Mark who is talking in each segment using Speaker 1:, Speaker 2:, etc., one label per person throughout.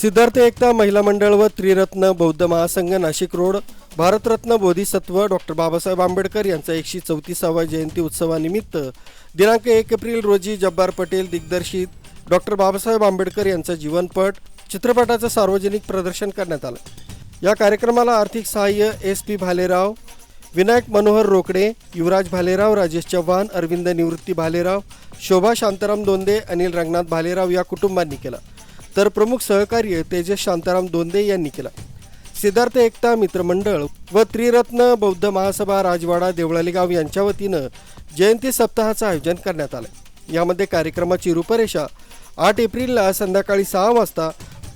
Speaker 1: सिद्धार्थ एकता महिला मंडळ व त्रिरत्न बौद्ध महासंघ नाशिक रोड भारतरत्न बोधिसत्व डॉक्टर बाबासाहेब आंबेडकर यांचा एकशे चौतीसावा जयंती उत्सवानिमित्त दिनांक एक एप्रिल रोजी जब्बार पटेल दिग्दर्शित डॉक्टर बाबासाहेब आंबेडकर यांचा जीवनपट चित्रपटाचं सार्वजनिक प्रदर्शन करण्यात आलं. या कार्यक्रमाला आर्थिक सहाय्य एस पी भालेराव विनायक मनोहर रोकडे युवराज भालेराव राजेश चव्हाण अरविंद निवृत्ती भालेराव शोभा शांताराम दोंदे अनिल रंगनाथ भालेराव या कुटुंबांनी केलं. तर प्रमुख सहकार्य तेजस शांताराम दोंदे यांनी केलं. सिद्धार्थ एकता मित्रमंडळ व त्रिरत्न बौद्ध महासभा राजवाडा देवळालीगाव यांच्या वतीनं जयंती सप्ताहाचं आयोजन करण्यात आलं. यामध्ये कार्यक्रमाची रूपरेषा आठ एप्रिलला संध्याकाळी सहा वाजता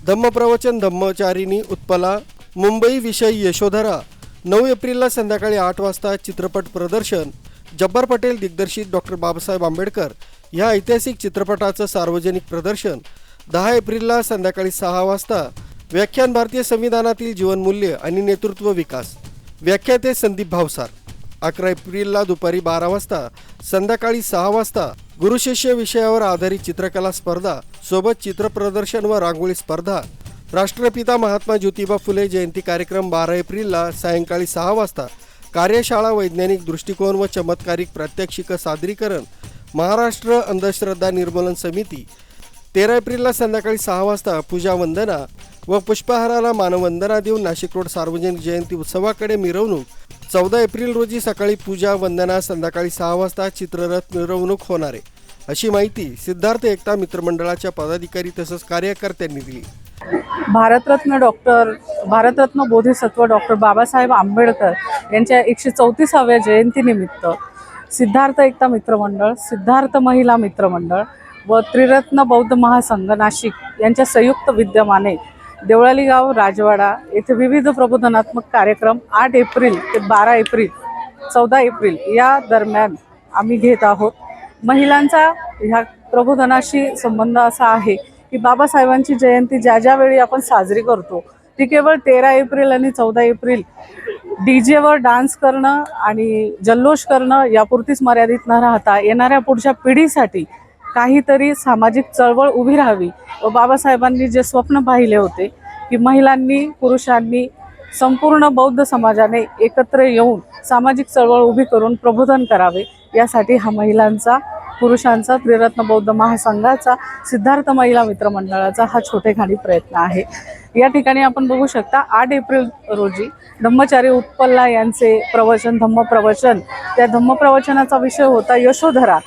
Speaker 1: धम्मप्रवचन धम्मचारिणी उत्पला मुंबई विषय यशोधरा नऊ एप्रिलला संध्याकाळी आठ वाजता चित्रपट प्रदर्शन जब्बार पटेल दिग्दर्शित डॉक्टर बाबासाहेब आंबेडकर या ऐतिहासिक चित्रपटाचं सार्वजनिक प्रदर्शन दहा एप्रिलला संध्याकाळी सहा वाजता व्याख्यान भारतीय संविधानातील जीवनमूल्य आणि नेतृत्व विकास. व्याख्याते संदीप भावसार. अकरा एप्रिलला दुपारी बारा वाजता संध्याकाळी सहा वाजता गुरुशिष्य विषयावर आधारित चित्रकला स्पर्धा सोबत चित्रप्रदर्शन व रांगोळी स्पर्धा. राष्ट्रपिता महात्मा ज्योतिबा फुले जयंती कार्यक्रम बारा एप्रिलला सायंकाळी सहा वाजता. कार्यशाळा वैज्ञानिक दृष्टिकोन व चमत्कारिक प्रात्यक्षिक सादरीकरण. महाराष्ट्र अंधश्रद्धा निर्मूलन समिती तेरा एप्रिलला संध्याकाळी सहा वाजता पूजा वंदना व पुष्पहाराला मानवंदना देऊन नाशिक रोड सार्वजनिक जयंती उत्सवाकडे मिरवणूक. चौदा एप्रिल रोजी सकाळी पूजा वंदना संध्याकाळी सहा वाजता चित्ररथ मिरवणूक होणार आहे. अशी माहिती सिद्धार्थ एकता मित्रमंडळाच्या पदाधिकारी तसंच कार्यकर्त्यांनी दिली.
Speaker 2: भारतरत्न डॉक्टर भारतरत्न बोधिसत्व डॉक्टर बाबासाहेब आंबेडकर यांच्या एकशे चौतीसाव्या जयंतीनिमित्त सिद्धार्थ एकता मित्रमंडळ सिद्धार्थ महिला मित्रमंडळ व त्रिरत्न बौद्ध महासंघ नाशिक यांच्या संयुक्त विद्यमाने देवळाली गाव राजवाडा येथे विविध प्रबोधनात्मक कार्यक्रम आठ एप्रिल ते बारा एप्रिल चौदा एप्रिल या दरम्यान आम्ही घेत आहोत. महिलांचा ह्या प्रबोधनाशी संबंध असा आहे की बाबासाहेबांची जयंती ज्या ज्या वेळी आपण साजरी करतो ती केवळ तेरा एप्रिल आणि चौदा एप्रिल. डी जेवर डान्स करणं आणि जल्लोष करणं यापुरतीच मर्यादित न राहता येणाऱ्या पुढच्या पिढीसाठी काहीतरी सामाजिक चळवळ उभी राहावी. व बाबासाहेबांनी जे स्वप्न पाहिले होते की महिलांनी पुरुषांनी संपूर्ण बौद्ध समाजाने एकत्र येऊन सामाजिक चळवळ उभी करून प्रबोधन करावे. यासाठी हा महिलांचा पुरुषांचा त्रिरत्न बौद्ध महासंघाचा सिद्धार्थ महिला मित्रमंडळाचा हा छोटेखानी प्रयत्न आहे. या ठिकाणी आपण बघू शकता आठ एप्रिल रोजी धम्मचारी उत्पल्ला यांचे प्रवचन धम्मप्रवचन. त्या धम्मप्रवचनाचा विषय होता यशोधरा.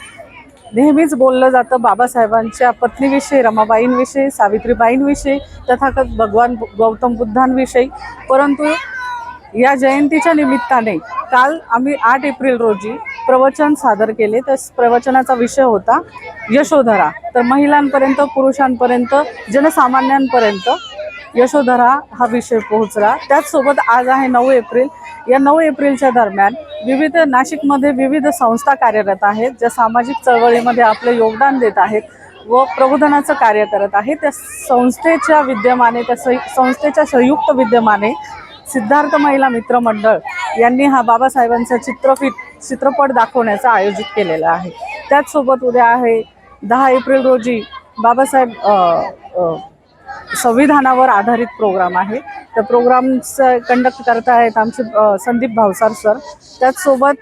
Speaker 2: नेहमीच बोललं जातं बाबासाहेबांच्या पत्नीविषयी रमाबाईंविषयी सावित्रीबाईंविषयी तथागत भगवान गौतम बुद्धांविषयी. परंतु या जयंतीच्या निमित्ताने काल आम्ही आठ एप्रिल रोजी प्रवचन सादर केले. तर प्रवचनाचा विषय होता यशोधरा. तर महिलांपर्यंत पुरुषांपर्यंत जनसामान्यांपर्यंत यशोधरा हा विषय पोहोचला. त्याचसोबत आज आहे नऊ एप्रिल. या नऊ एप्रिलच्या दरम्यान विविध नाशिकमध्ये विविध संस्था कार्यरत आहेत ज्या सामाजिक चळवळीमध्ये आपलं योगदान देत आहेत व प्रबोधनाचं कार्य करत आहे त्या संस्थेच्या विद्यमाने त्या संस्थेच्या संयुक्त विद्यमाने सिद्धार्थ महिला मित्र मंडळ यांनी हा बाबासाहेबांचा चित्रफित चित्रपट दाखवण्याचं आयोजित केलेलं आहे. त्याचसोबत उद्या आहे दहा एप्रिल रोजी बाबासाहेब संविधानावर आधारित प्रोग्राम आहे. त्या प्रोग्रामचं कंडक्ट करत आहेत आमचे संदीप भावसार सर त्याचसोबत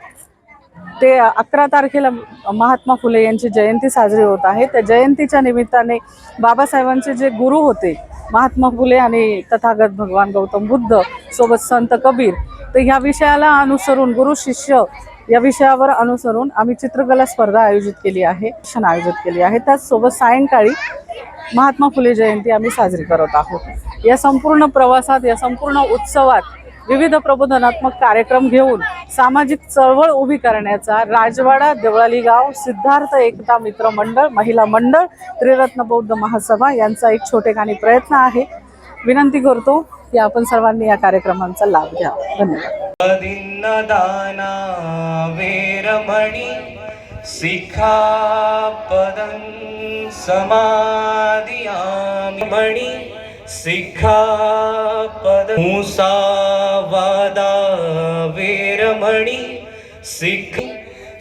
Speaker 2: ते अकरा तारखेला महात्मा फुले यांची जयंती साजरी होत आहे. त्या जयंतीच्या निमित्ताने बाबासाहेबांचे जे गुरु होते महात्मा फुले आणि तथागत भगवान गौतम बुद्ध सोबत संत कबीर तर ह्या विषयाला अनुसरून गुरु शिष्य या विषयावर अनुसरून आम्ही चित्रकला स्पर्धा आयोजित केली आहे क्षण आयोजित केली आहे. त्याचसोबत सायंकाळी महात्मा फुले जयंती आम्ही साजरी करत आहोत. या संपूर्ण प्रवासात या संपूर्ण उत्सवात विविध प्रबोधनात्मक कार्यक्रम घेऊन सामाजिक चळवळ उभी करण्याचा राजवाडा देवळाली गाव सिद्धार्थ एकता मित्र मंडळ महिला मंडळ त्रिरत्न बौद्ध महासभा यांचा एक छोटेखानी प्रयत्न आहे. विनंती करतो की आपण सर्वांनी या कार्यक्रमांचा लाभ घ्या. धन्यवाद.
Speaker 3: सिखापदं वेरमणि सिक्खापदं समादियामि मणि सिक्खापद मुसावादा वेरमणि सिख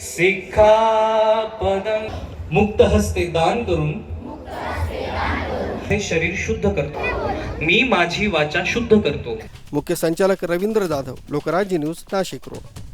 Speaker 3: सिखापदं मुक्त हस्ते दान करून हे शरीर शुद्ध करतो। मी माझी वाचा शुद्ध करतो।
Speaker 1: मुख्य संचालक रवींद्र जाधव लोकराज्य न्यूज नाशिक रोड।